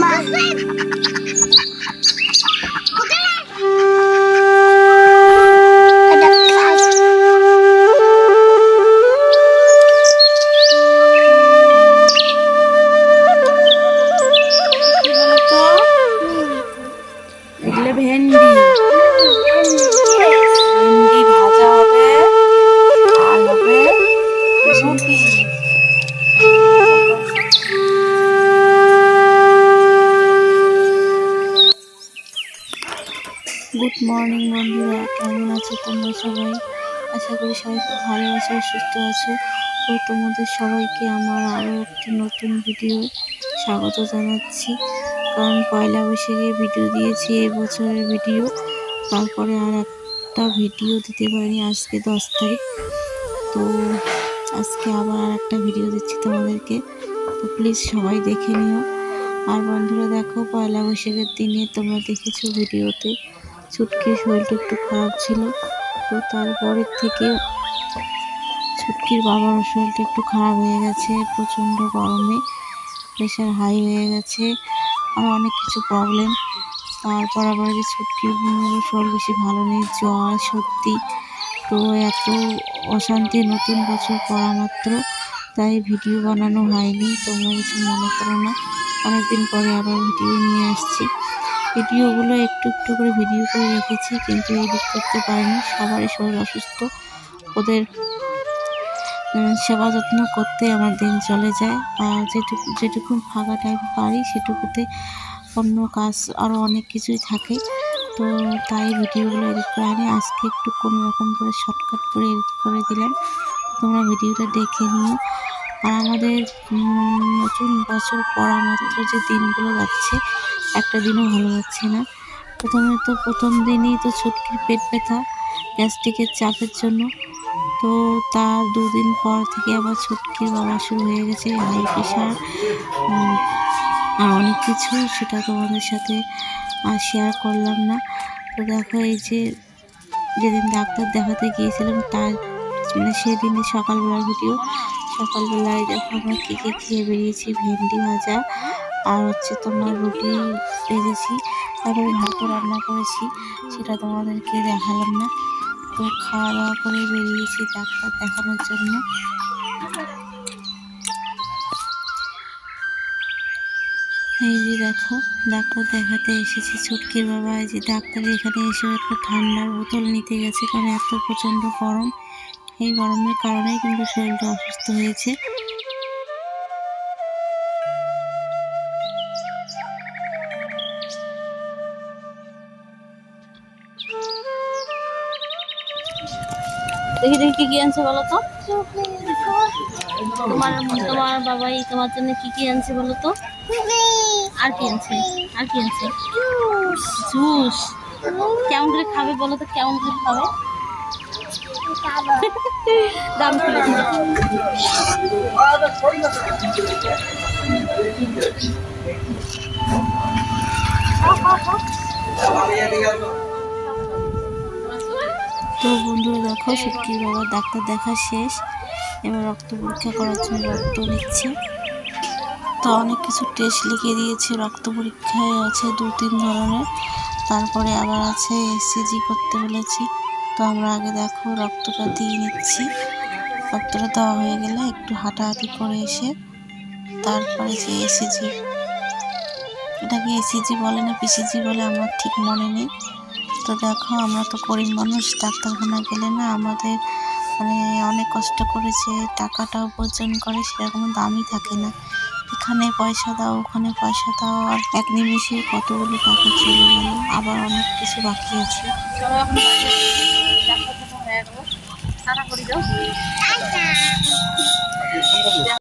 মা কি তোমরা সবাই। আশা করি সবাই খুব ভালো আছো সুস্থ আছো। তো তোমাদের সবাইকে আমার আরও একটি নতুন ভিডিও স্বাগত জানাচ্ছি। কারণ পয়লা বৈশাখে ভিডিও দিয়েছি এবছরের ভিডিও। তারপরে আর একটা ভিডিও দিতে পারিনি আজকে দশ তারিখ। তো আজকে আবার একটা ভিডিও দিচ্ছি তোমাদেরকে। তো প্লিজ সবাই দেখে নিও। আর বন্ধুরা দেখো পয়লা বৈশাখের দিনে তোমরা দেখেছ ভিডিওতে ছুটকির শরীরটা একটু খারাপ ছিল। তো তারপরের থেকে ছুটকির বাবার শরীরটা একটু খারাপ হয়ে গেছে, প্রচণ্ড গরমে প্রেশার হাই হয়ে গেছে, আর অনেক কিছু প্রবলেম তারপর আবার যে ছুটকির শরীর বেশি ভালো নেই, জ্বর সত্যি তো এত অশান্তি নতুন বছর পড়া মাত্র, তাই ভিডিও বানানো হয়নি। তোমরা কিছু মনে করো না। অনেকদিন পরে আবার ভিডিও নিয়ে আসছি। ভিডিওগুলো একটু একটু করে ভিডিও করে রেখেছি, কিন্তু এডিট করতে পারিনি। সবারই শরীর অসুস্থ। ওদের সেবা যত্ন করতে আমার দিন চলে যায়। আর যেটুকু যেটুকু ফাঁকা টাইম পারি, সেটুকুতে অন্য কাজ আরও অনেক কিছুই থাকে। তো তাই ভিডিওগুলো এডিট করে আনি আজকে একটু কোনো রকম করে শর্টকাট করে এডিট করে দিলাম। তোমরা ভিডিওটা দেখে নিও। আর আমাদের নতুন বছর পড়া মাত্র যে দিনগুলো যাচ্ছে একটা দিনও ভালো যাচ্ছে না। প্রথমে তো প্রথম দিনই তো ছুটকির পেট ব্যথা, গ্যাস্ট্রিকের চাপের জন্য। তো তার দুদিন পর থেকে আবার ছুটকির বাবা শুরু হয়ে গেছে, হাই প্রেশার। আর অনেক কিছু সেটা তোমাদের সাথে শেয়ার করলাম না। তো দেখো এই যে যেদিন ডাক্তার দেখাতে গিয়েছিলাম, তার মানে সেদিনই সকালবেলার ভিডিও সকালবেলায় দেখো আমরা কী কী খেয়ে বেরিয়েছি, ভেন্ডি ভাজা আর হচ্ছে তোমার রুটি ভেজেছি তারপরে ভাতও রান্না করেছি, সেটা তোমাদেরকে দেখালাম না। তো খাওয়া দাওয়া করে বেরিয়েছি ডাক্তার দেখানোর জন্য। এই যে দেখো, ডাক্তার দেখাতে এসেছি ছুটকির বাবা, এই যে ডাক্তার এখানে এসে একটা ঠান্ডার বোতল নিতে গেছে, কারণ এত প্রচণ্ড গরম। এই গরমের কারণেই কিন্তু শরীরটা অসুস্থ হয়েছে। দেখি দেখি কি কি আনছে বলো তো তোমার তোমার বাবাই তোমার জন্য কি কি আনছে বলো তো আর কি আনছে? আর কি আনছে? জুস। কেমন করে খাবে বলো তো কেমন করে খাবে? দাম। তো বন্ধুরা দেখো সুটকির বাবার ডাক্তার দেখা শেষ। এবার রক্ত পরীক্ষা করার জন্য রক্ত নিচ্ছে। তো অনেক কিছু টেস্ট লিখে দিয়েছে, রক্ত পরীক্ষায় আছে দু তিন ধরনের। তারপরে আবার আছে এসিজি করতে বলেছি। তো আমরা আগে দেখো রক্তটা দিয়ে নিচ্ছি। রক্তটা দেওয়া হয়ে গেলে একটু হাঁটাহাঁটি করে এসে তারপরে যে এসিজি এটাকে এসিজি বলে না পিসিজি বলে আমার ঠিক মনে নেই। তো দেখো, আমরা তো গরিব মানুষ ডাক্তারখানা গেলে না আমাদের মানে অনেক কষ্ট করে যে টাকাটা উপার্জন করে, সেরকম দামই থাকে না। এখানে পয়সা দাও, ওখানে পয়সা দাও, আর এক নিমিষে কতগুলো টাকা চলে গেল, আবার অনেক কিছু বাকি আছে। এখন